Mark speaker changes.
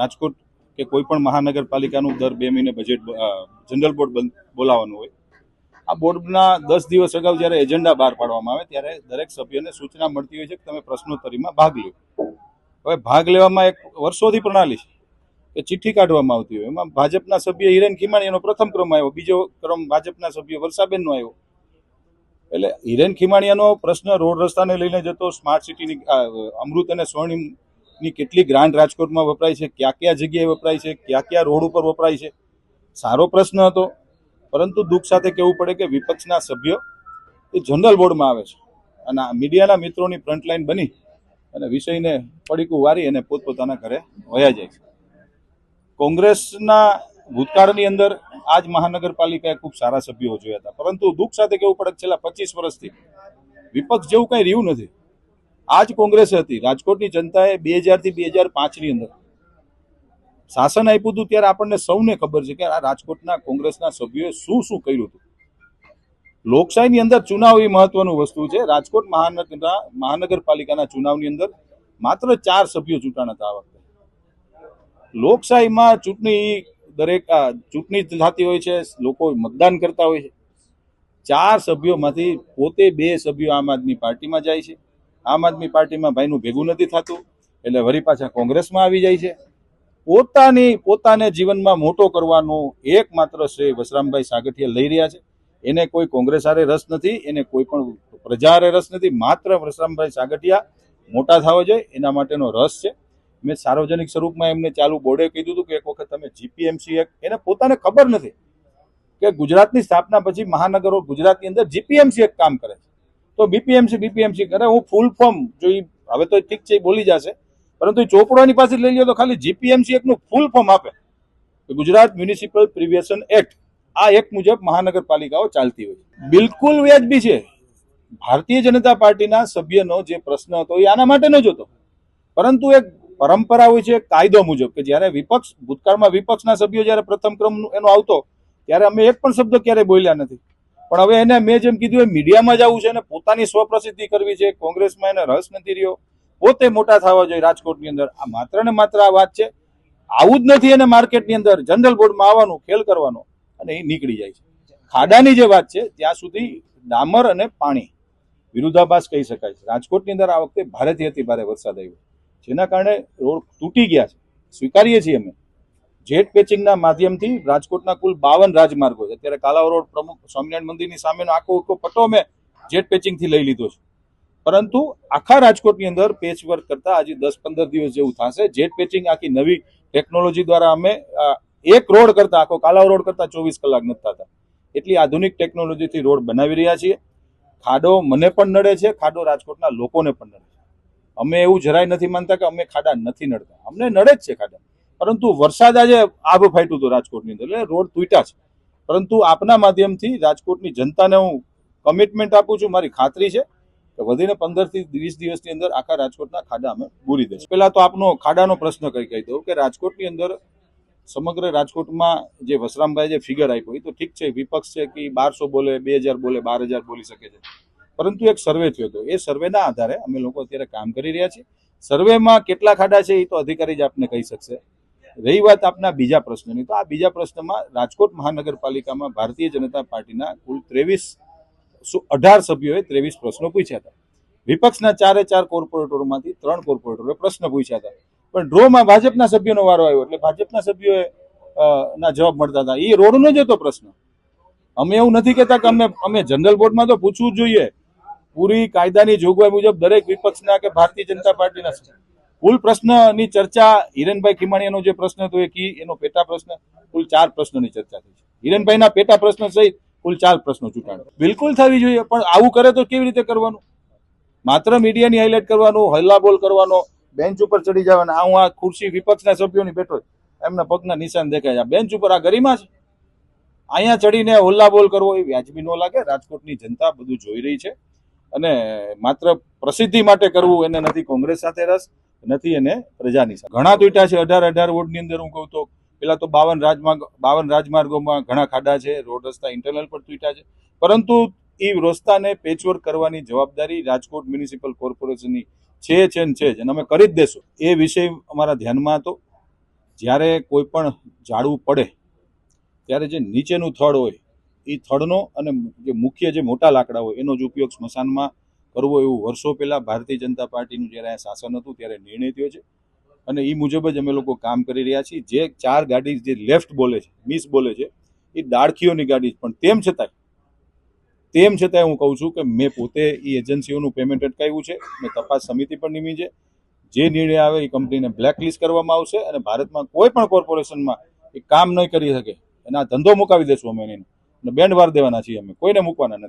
Speaker 1: રાજકોટ કે કોઈ પણ મહાનગરપાલિકાનું દર બે મહિને બજેટ જનરલ બોર્ડ બોલાવવાનું હોય. આ બોર્ડના દસ દિવસ અગાઉ જ્યારે એજન્ડા બહાર પાડવામાં આવે ત્યારે દરેક સભ્યને સૂચના મળતી હોય છે કે તમે પ્રશ્નોત્તરીમાં ભાગ લો હવે ભાગ લેવામાં એક વર્ષોથી પ્રણાલી છે કે ચિઠ્ઠી કાઢવામાં આવતી હોય. એમાં ભાજપના સભ્ય હિરેન ખીમાણીનો પ્રથમ ક્રમ આવ્યો. બીજો ક્રમ ભાજપના સભ્ય વરસાબેનનો આવ્યો. એટલે હિરેન ખીમાણીયાનો પ્રશ્ન રોડ રસ્તાને લઈને જતો સ્માર્ટ સિટીની અમૃત અને સ્વર્ણિમની કેટલી ગ્રાન્ટ રાજકોટમાં વપરાય છે, ક્યાં ક્યાં જગ્યાએ વપરાય છે, ક્યાં ક્યાં રોડ ઉપર વપરાય છે? સારો પ્રશ્ન હતો, પરંતુ દુઃખ સાથે કહેવું પડે કે વિપક્ષના સભ્યો એ જનરલ બોર્ડમાં આવે છે અને મીડિયાના મિત્રોની ફ્રન્ટલાઈન બની અને વિષયને પડીકું વારી અને પોતપોતાના ઘરે વયા જાય છે. કોંગ્રેસના ભૂતકાળની અંદર આજ મહાનગરપાલિકાએ ખૂબ સારા સભ્યો જોયા હતા, પરંતુ દુઃખ સાથે કહેવું પડે છેલ્લા પચીસ વર્ષથી વિપક્ષ જેવું કંઈ રહ્યું નથી. આજ કોંગ્રેસ હતી. રાજકોટની જનતાએ બે હજારથી બે હજાર પાંચની અંદર શાસન આપ્યું હતું ત્યારે આપણને સૌને ખબર છે કે આ રાજકોટના કોંગ્રેસના સભ્યોએ શું શું કર્યું હતું. લોકશાહીની અંદર ચુનાવ એ મહત્વનું વસ્તુ છે. રાજકોટ મહાનગરના મહાનગરપાલિકાના ચુનાવની અંદર માત્ર ચાર સભ્યો ચૂંટાણા હતા આ વખતે. લોકશાહીમાં ચૂંટણી દરેક આ ચૂંટણી થતી હોય છે, લોકો મતદાન કરતા હોય છે. ચાર સભ્યોમાંથી પોતે બે સભ્યો આમ આદમી પાર્ટીમાં જાય છે. આમ આદમી પાર્ટીમાં ભાઈનું ભેગું નથી થતું, એટલે વળી પાછા કોંગ્રેસમાં આવી જાય છે. પોતાની, પોતાને જીવનમાં મોટો કરવાનો એકમાત્ર શ્રેય વસરામભાઈ સાગઠિયા લઈ રહ્યા છે. એને કોઈ કોંગ્રેસ હારે રસ નથી, એને કોઈ પણ પ્રજા હારે રસ નથી, માત્ર વસરામભાઈ સાગઠિયા મોટા થવા જોઈએ, એના માટેનો રસ છે. મેં સાર્વજનિક સ્વરૂપમાં એમને ચાલુ બોર્ડે કીધું હતું કે એક વખત તમે જીપીએમસી એક, એને પોતાને ખબર નથી કે ગુજરાતની સ્થાપના પછી મહાનગરો ગુજરાતની અંદર જીપીએમસી એક કામ કરે છે. તો બીપીએમસી બીપીએમસી કરે. હું ફૂલ ફોર્મ જો એ હવે તો ઠીક છે એ બોલી જશે. પરંતુ એ ચોપડાની પાસે લઈ લો તો ખાલી જીપીએમસી એકનું ફૂલ ફોર્મ આપે. ગુજરાત મ્યુનિસિપલ પ્રિવેશન એક્ટ આ એક મુજબ મહાનગરપાલિકાઓ ચાલતી હોય બિલકુલ વ્યાજબી છે. ભારતીય જનતા પાર્ટીના સભ્યનો જે પ્રશ્ન હતો એ આના માટેનો જ હતો પરંતુ એક પરંપરા હોય છે કાયદો મુજબ કે જ્યારે વિપક્ષ, ભૂતકાળમાં વિપક્ષના સભ્યો જ્યારે પ્રથમ ક્રમ એનો આવતો, ત્યારે અમે એક પણ શબ્દ ક્યારેય બોલ્યા નથી. પણ હવે એને મેં જેમ કીધું એ મીડિયામાં જવું છે અને પોતાની સ્વપ્રસિદ્ધિ કરવી છે કોંગ્રેસમાં એને રસ નથી રહ્યો. પોતે મોટા થવા જોઈએ રાજકોટની અંદર. આ માત્ર ને માત્ર આ વાત છે. આવું જ નથી એને માર્કેટની અંદર જનરલ બોર્ડમાં આવવાનું, ખેલ કરવાનો અને એ નીકળી જાય છે. ખાડાની જે વાત છે, ત્યાં સુધી ડામર અને પાણી વિરુદ્ધાભાસ કહી શકાય છે. રાજકોટની અંદર આ વખતે ભારેથી અતિ ભારે વરસાદ આવ્યો. જેના કારણે રોડ તૂટી ગયા છે. સ્વીકારીએ છીએ અમે. જેટ પેચિંગના માધ્યમથી રાજકોટના કુલ બાવન રાજમાર્ગો છે. અત્યારે કાલાવ રોડ પ્રમુખ સ્વામિનારાયણ મંદિરની સામેનો આખો આખો પટ્ટો અમે જેટ પેચિંગથી લઈ લીધો છે. પરંતુ આખા રાજકોટની અંદર પેચ વર્ક કરતા આજે દસ પંદર દિવસ જેવું થશે. જેટ પેચિંગ આખી નવી ટેકનોલોજી દ્વારા અમે એક રોડ કરતા, આખો કાલાવ રોડ કરતા ચોવીસ કલાક નથી થતા એટલી આધુનિક ટેકનોલોજીથી રોડ બનાવી રહ્યા છીએ. ખાડો મને પણ નડે છે, ખાડો રાજકોટના લોકોને પણ નડે છે. અમે એવું જરાય નથી માનતા કે અમે ખાડા નથી નડતા. અમને નડે જ છે ખાડા. પરંતુ વરસાદ આજે આભ ફાટ્યું હતું રાજકોટની અંદર, એટલે રોડ તૂટ્યા છે. પરંતુ આપના માધ્યમથી રાજકોટની જનતાને હું કમિટમેન્ટ આપું છું, મારી ખાતરી છે કે વધીને પંદરથી વીસ દિવસની અંદર આખા રાજકોટના ખાડા અમે પૂરી દઈશું પહેલાં તો આપનો ખાડાનો પ્રશ્ન કહી કહી દઉં કે રાજકોટની અંદર સમગ્ર રાજકોટમાં જે વસરામભાઈ જે ફિગર આપ્યો એ તો ઠીક છે, વિપક્ષ છે કે બારસો બોલે, બે હજાર બોલે, બાર હજાર બોલી શકે છે. પરંતુ એક સર્વે થયો હતો. એ સર્વેના આધારે અમે લોકો અત્યારે કામ કરી રહ્યા છીએ. સર્વેમાં કેટલા ખાડા છે એ તો અધિકારી જ આપને કહી શકશે. રહી વાત આપના બીજા પ્રશ્નની. તો આ બીજા પ્રશ્નમાં રાજકોટ મહાનગરપાલિકામાં ભારતીય જનતા પાર્ટીના કુલ ત્રેવીસ અઢાર સભ્યોએ ત્રેવીસ પ્રશ્નો પૂછ્યા હતા. વિપક્ષના ચારે ચાર કોર્પોરેટરોમાંથી ત્રણ કોર્પોરેટરોએ પ્રશ્ન પૂછ્યા હતા. પણ ડ્રોમાં ભાજપના સભ્યોનો વારો આવ્યો એટલે ભાજપના સભ્યોએ ના જવાબ મળતા હતા. એ રોડનો જ હતો પ્રશ્ન. અમે એવું નથી કહેતા કે અમે અમે જનરલ બોર્ડમાં તો પૂછવું જોઈએ. પૂરી કાયદાની જોગવાઈ મુજબ દરેક વિપક્ષના કે ભારતીય જનતા પાર્ટીના કુલ પ્રશ્નની ચર્ચા હિરેનભાઈ ખીમાણીયાનો જે પ્રશ્ન હતો એ કી, એનો પેટા પ્રશ્ન, કુલ ચાર પ્રશ્નોની ચર્ચા થઈ છે. હિરેનભાઈના પેટા પ્રશ્ન સહિત કુલ ચાર પ્રશ્નો ચૂંટાણો. બિલકુલ થવી જોઈએ, પણ આવું કરે તો કેવી રીતે કરવાનું? માત્ર મીડિયાની હાઇલાઇટ કરવાનું, હલ્લાબોલ કરવાનો, બેન્ચ ઉપર ચડી જવાના, આ હું આ ખુરશી વિપક્ષના સભ્યોની બેઠો. એમના પગના નિશાન દેખાય આ બેન્ચ ઉપર આ ગરિમા છે. અહીંયા ચડીને હોલ્લાબોલ કરવો એ વ્યાજબી ન લાગે, રાજકોટની જનતા બધું જોઈ રહી છે. અને માત્ર પ્રસિદ્ધિ માટે કરવું એને નથી કોંગ્રેસ સાથે રસ નથી એને પ્રજાની સાથે. ઘણા તૂટ્યા છે, અઢાર અઢાર વોર્ડની અંદર હું કહું તો પેલા તો બાવન રાજમાર્ગ, બાવન રાજમાર્ગોમાં ઘણા ખાડા છે, રોડ રસ્તા ઇન્ટરનલ પર તૂટ્યા છે. પરંતુ એ રસ્તાને પેચવર્ક કરવાની જવાબદારી રાજકોટ મ્યુનિસિપલ કોર્પોરેશનની છે છે ને છે જ. અને અમે કરી જ દેશું. એ વિષય અમારા ધ્યાનમાં હતો. જ્યારે કોઈ પણ ઝાડવું પડે, ત્યારે જે નીચેનું થડ હોય એ થડનો અને જે મુખ્ય જે મોટા લાકડા હોય, એનો જ ઉપયોગ સ્મશાનમાં કરવો એવું વર્ષો પહેલા ભારતીય જનતા પાર્ટીનું જ્યારે આ શાસન હતું, ત્યારે નિર્ણય થયો છે. અને એ મુજબ જ અમે લોકો કામ કરી રહ્યા છીએ. જે ચાર ગાડી જે લેફ્ટ બોલે છે મિસ બોલે છે, એ દાળખીઓની ગાડી પણ તેમ છતાંય તેમ છતાંય હું કહું છું કે મેં પોતે એ એજન્સીઓનું પેમેન્ટ અટકાવ્યું છે. મેં તપાસ સમિતિ પણ નિમી છે. જે નિર્ણય આવે એ કંપનીને બ્લેકલિસ્ટ કરવામાં આવશે અને ભારતમાં કોઈ પણ કોર્પોરેશનમાં એ કામ નહીં કરી શકે. એના ધંધો મુકાવી દેશું અમે એને. બેન્ડ વાર દેવાના છીએ અમે. કોઈને મૂકવાના નથી.